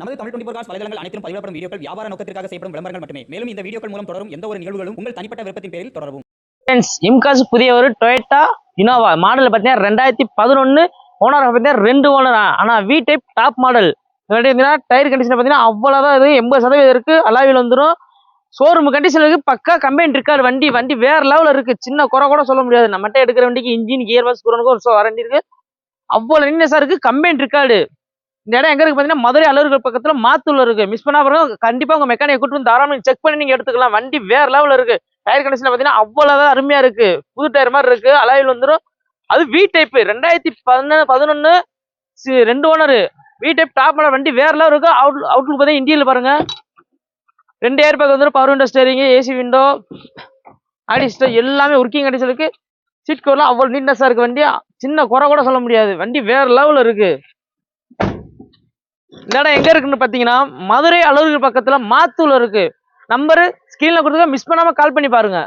நமது Tamil twenty cos வலைதளங்கள் அனைத்தும் பதிவிடப்படும் வீடியோக்கள் வியாபார நோக்கத்திற்காக செய்யப்படும் விளம்பரங்கள் மட்டுமே. மேலும் இந்த வீடியோக்கள் மூலம் தொடரும் எந்த ஒரு நிகழ்வுகளும் உங்கள் தனிப்பட்ட விருப்பத்தின் பேரில் தொடரவும். எம்காஸ் புதிய ஒரு டொயட்டா இனோவா மாடல் பார்த்தீங்கன்னா ரெண்டாயிரத்தி பதினொன்று ஓனர் பார்த்தீங்கன்னா ரெண்டு ஓனர் ஆனால் வி டைப் டாப் மாடல் பார்த்தீங்கன்னா டயர் கண்டிஷன் பார்த்தீங்கன்னா அவ்வளோதான் இது. எண்பது சதவீதம் இருக்கு. அலாவில் வந்துடும் ஷோரூம் கண்டிஷன் இருக்குது பக்கா கம்பெனி இருக்காது வண்டி வண்டி வேறு லெவலில் இருக்குது சின்ன குறை கூட சொல்ல முடியாது. நம்மகிட்ட எடுக்கிற வண்டிக்கு இன்ஜின் கியர் பாக்ஸ் குரனுக்கு ஒரு வாரண்டி இருக்குது அவ்வளோ நின்னஸாக இருக்குது கம்பெனி இருக்காது இந்த இடம் எங்க இருக்கு பார்த்தீங்கன்னா மதுரை அலுவலர்கள் பக்கத்துல மாத்தூர்ல இருக்கு. மிஸ் பண்ணா பாருங்க கண்டிப்பா உங்க மெக்கானிக் கூட்டு வந்து தாராளமாக செக் பண்ணி நீங்க எடுத்துக்கலாம். வண்டி வேற லெவலில் இருக்கு. டயர் கண்டிஷன் பார்த்தீங்கன்னா அவ்வளோதான் அருமையா இருக்கு. புது டயர் மாதிரி இருக்கு. அலாயில் வந்துடும் அது வி டைப் ரெண்டாயிரத்தி பதினொன்று பதினொன்று ரெண்டு owner V type top model வண்டி வேற லெவல் இருக்கு. அவுட் அவுட்லுக் பார்த்தீங்கன்னா இந்தியில் பாருங்க. ரெண்டு ஏர் பேக் வந்துடும் power window steering AC window ஆடிஸ்டோ எல்லாமே ஒர்க்கிங் கண்டிஷன் இருக்கு. சீட் கவர்லாம் அவ்வளோ நீட்னஸாக இருக்கு வண்டி சின்ன குறை கூட சொல்ல முடியாது. வண்டி வேற லெவலில் இருக்கு. இந்த இடம் எங்க இருக்குன்னு பார்த்தீங்கன்னா மதுரை அலுவலர்கள் பக்கத்துல மாத்தூர்ல இருக்கு. நம்பரு ஸ்கிரீன்ல கொடுத்துருக்க மிஸ் பண்ணாம கால் பண்ணி பாருங்க.